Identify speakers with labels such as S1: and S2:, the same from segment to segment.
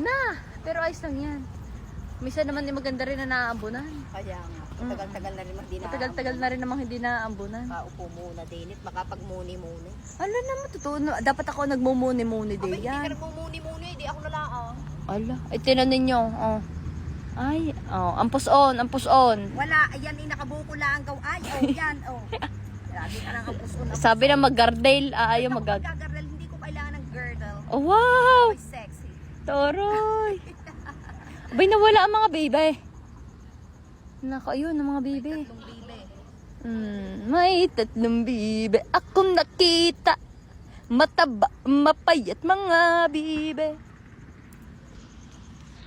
S1: na. Pero ayos lang yan. Misa naman ni maganda rin na naambunan.
S2: Kaya nga, matagal-tagal na rin hindi na.
S1: Matagal-tagal na rin namang hindi naambunan.
S2: Kaupo muna din makapagmuni-muni.
S1: Ala naman, totoo. na- Dapat ako nagmumuni-muni din
S2: hindi ka
S1: yan.
S2: nagmumuni-muni, di ako na lang. ah.
S1: Ala, ay tinan ninyo. Oh. Ay, oh, ampus on, ampus on.
S2: Wala, ayan, nakabuko lang gaw. Ay, oh, yan, oh. Lagi ka lang ang puso na.
S1: Sabi na mag-gardale, ah, ayaw mag
S2: Magagarel, hindi ko kailangan ng girdle.
S1: Oh, wow! Toroy! Abay, nawala ang mga baby. Nako, ayun, ang mga baby.
S2: Tatlong bibe.
S1: Hmm, may tatlong bibe akong nakita. Mataba, mapayat mga bibe.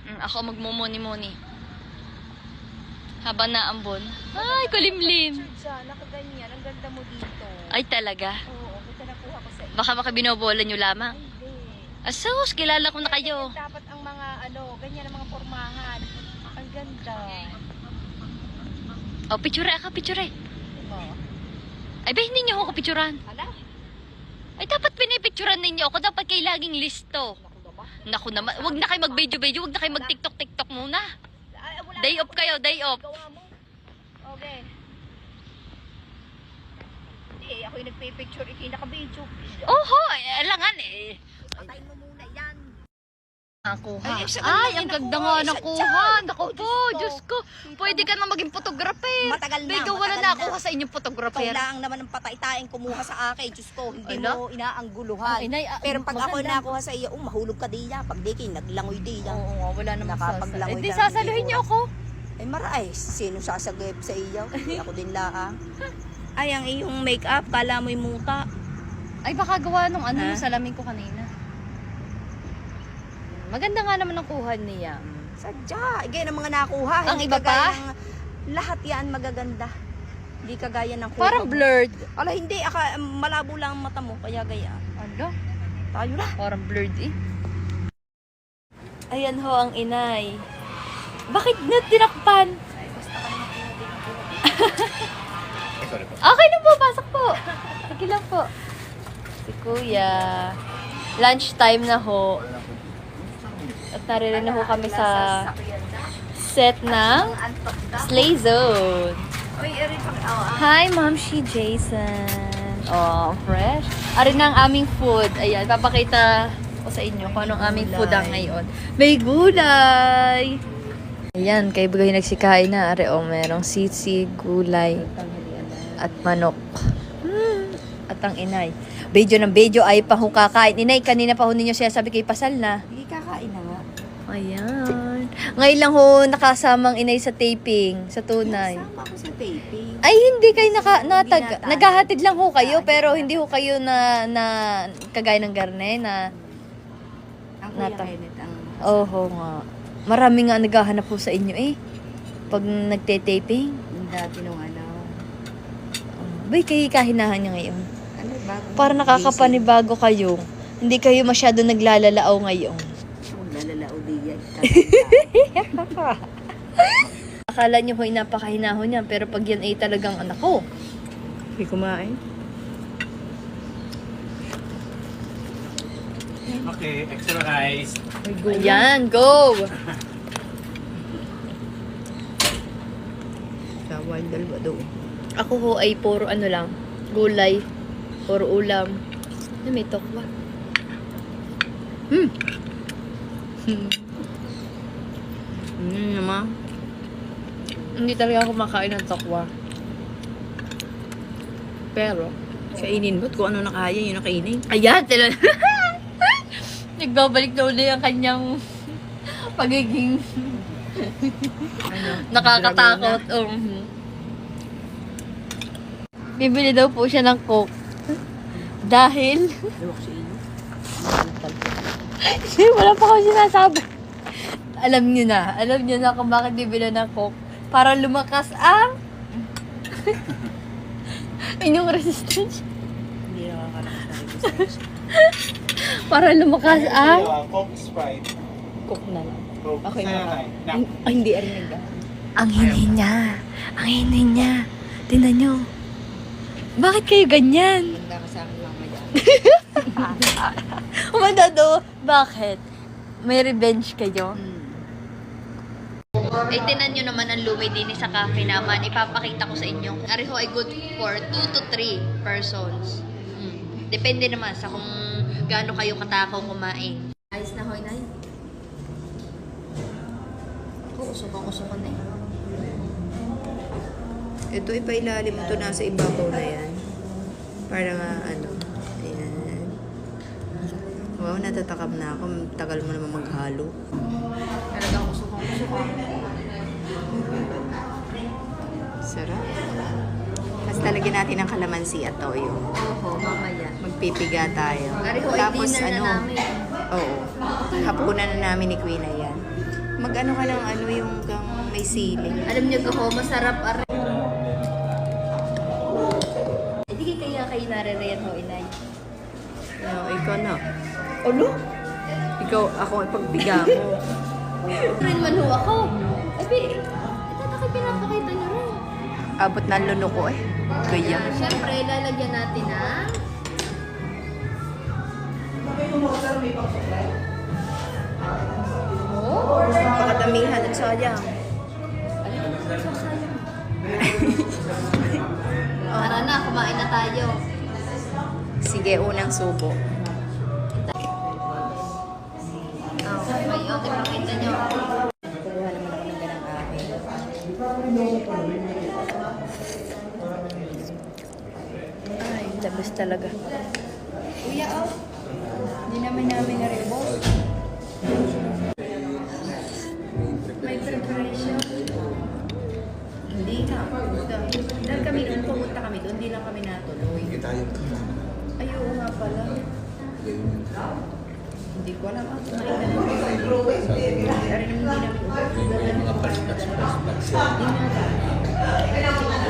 S1: Hmm, ako magmumuni-muni. Habang naambon. Ay, kulimlim.
S2: Siya, nakaganyan. Ang ganda mo dito.
S1: Ay, talaga.
S2: Oo, kita nakuha ko sa iyo.
S1: Baka makabinobola nyo lamang. Asus, kilala ko na kayo.
S2: Dapat ang mga ano, ganyan ang mga pormahan. Ang ganda.
S1: Oh, picture ako, picture.
S2: Oo.
S1: Ay, ba hindi nyo ako picturean?
S2: Ala,
S1: Ay, dapat pinipicturean ninyo ako. Dapat kayo laging listo.
S2: naku
S1: naman, wag na kayo mag-video-video, wag na kayo mag-tiktok-tiktok muna. Day off kayo, day off.
S2: Gawa mo. Okay. Hindi, ako yung nagpipicture, iki naka-video.
S1: Oho, eh, alangan eh.
S2: Patayin mo muna yan.
S1: Nakuha.
S2: Ay,
S1: Ay, ang
S2: yung
S1: ganda nga nakuha. Naku po,
S2: Diyos
S1: ko. Pwede ka na maging photographer.
S2: Matagal na,
S1: Bega, wala na ako sa inyong
S2: Ikaw
S1: photographer.
S2: lang naman ang patay-tayang kumuha sa akin, Diyos ko. Hindi
S1: Ala?
S2: mo inaangguluhan.
S1: Ay, nay, ah,
S2: Pero pag ako nakuha sa iyo, um, mahulog ka diya. Pag di kayo, naglangoy diya.
S1: Oo nga, wala namang
S2: Nakapaglangoy
S1: sasal. Eh, di sasaluhin niyo ako.
S2: Ay, maray. Sino sasagip sa iyo? Hindi ako din laang. Ay, ang iyong make-up, kala mo'y muta.
S1: Ay, baka gawa nung ano, yung salamin ko kanina. Maganda nga naman ang kuha niya.
S2: Sadya. Igay ng mga nakuha.
S1: Ang
S2: Hindi
S1: iba pa?
S2: ng- lahat yan magaganda. Hindi kagaya ng kuha
S1: Parang blurred.
S2: Ala, hindi. Aka, malabo lang ang mata mo. Kaya gaya.
S1: Ano?
S2: Tayo na.
S1: Parang blurred eh. Ayan ho ang inay. Bakit na tinakpan? okay na po, pasok po. Sige lang po. Si kuya. Lunch time na ho. At naririnig na ho kami sa set ng Slay Zone. Hi, Ma'am She Jason. Oh, fresh. Ari na ang aming food. Ayan, papakita ko sa inyo kung anong aming food ang ngayon. May gulay! Ayan, kay Bagay nagsikain na. Ari, oh, merong sitsi, gulay, at manok. Hmm, at ang inay. Bejo ng bejo ay pa ho kakain. Inay, kanina pa ho ninyo siya sabi kay Pasal na.
S2: Hindi kakain na nga.
S1: Ayan. Ngayon lang ho nakasamang inay sa taping, sa tunay.
S2: Sama ako sa taping.
S1: Ay, hindi kayo naka, natag,
S2: Hindi
S1: naghahatid lang ho kayo, pero hindi ho kayo na, na kagaya ng garne na,
S2: Ang kuya
S1: Natang-
S2: Kenneth ang...
S1: oho nga. Marami nga naghahanap po sa inyo eh. Pag nagte-taping.
S2: Dati nung ano.
S1: Bay, kayo kahinahan niya ngayon.
S2: Ano ba?
S1: Para nakakapanibago kayo. Hindi kayo masyado naglalalao ngayon.
S2: Maglalao diya.
S1: Akala niyo ho'y napakahinahon niyan, pero pag yan ay talagang anak ko.
S2: Hindi kumain.
S3: Okay, extra rice.
S1: Ayan, go!
S2: Tawal dalawa doon.
S1: Ako ho ay puro ano lang, gulay, puro ulam. Ay, may tokwa. Hmm. Hmm.
S2: Hmm, naman.
S1: Hindi talaga ako makain ng tokwa. Pero,
S2: Kainin mo't kung ano nakaya, yun nakainin.
S1: ayan, tila. Nagbabalik na uli ang kanyang pagiging
S2: Ano?
S1: nakakatakot. Um, Bibili daw po siya ng coke. Dahil,
S2: inyo.
S1: wala pa ako sinasabi. Alam niyo na, alam niyo na kung bakit bibili ng coke. Para lumakas ang inyong resistance.
S2: Hindi nakakalakas na resistance.
S1: Para lumakas ang
S3: Coke Sprite.
S1: coke na lang.
S3: Coke.
S1: Okay na.
S2: Ay, hindi arinig ka.
S1: Ang hinay niya. Ang hinay niya. Tingnan niyo. Bakit kayo ganyan?
S2: Handa ka sa akin mamaya.
S1: Umanda do. Bakit? may revenge kayo.
S2: Hmm.
S1: Eh, tinan nyo naman ang lumay din sa cafe naman. Ipapakita ko sa inyo. Ariho ay good for 2 to 3 persons. Mm. Depende naman sa kung gaano kayo katakaw kumain. Ayos na, hoy, nay. Oo, usok-usok na eh.
S2: Ito ipailalim mo to nasa ibabaw na yan. Para nga ano. Ayan. Wow, natatakam na ako. Tagal mo naman maghalo.
S1: Talagang usok-usok.
S2: Sarap. Tapos talagyan natin ng kalamansi at toyo.
S1: Oo, mamaya.
S2: Magpipiga tayo.
S1: Ariho
S2: Tapos ano,
S1: na namin.
S2: oo. Hapunan na namin ni Queen yan. Mag-ano ka ng ano yung kang may siling.
S1: Alam niyo ko, masarap are. Naririyan ho, inay.
S2: No, ikaw na. Olo? Ikaw, ako ipagbiga mo.
S1: Rin man ho ako. Di, ito na pinapakita niyo rin.
S2: Abot na luno ko eh. Kaya.
S1: Siyempre, lalagyan natin ng... Oh,
S2: Pakadamihan at sayang.
S1: Tara na, kumain na tayo.
S2: Ako ng ganang amin. Ay, labas talaga. Kuya, oh. Hindi naman namin na-repost. May preparation. Hindi na. Dahil kami, nung pumunta kami doon, hindi lang kami natuloy. Ay, Ayoko nga pala. Hindi ko alam ako na ito na ito. Pero nung hindi na ito. Mga
S4: flashbacks, flashbacks. Hindi
S2: na ito.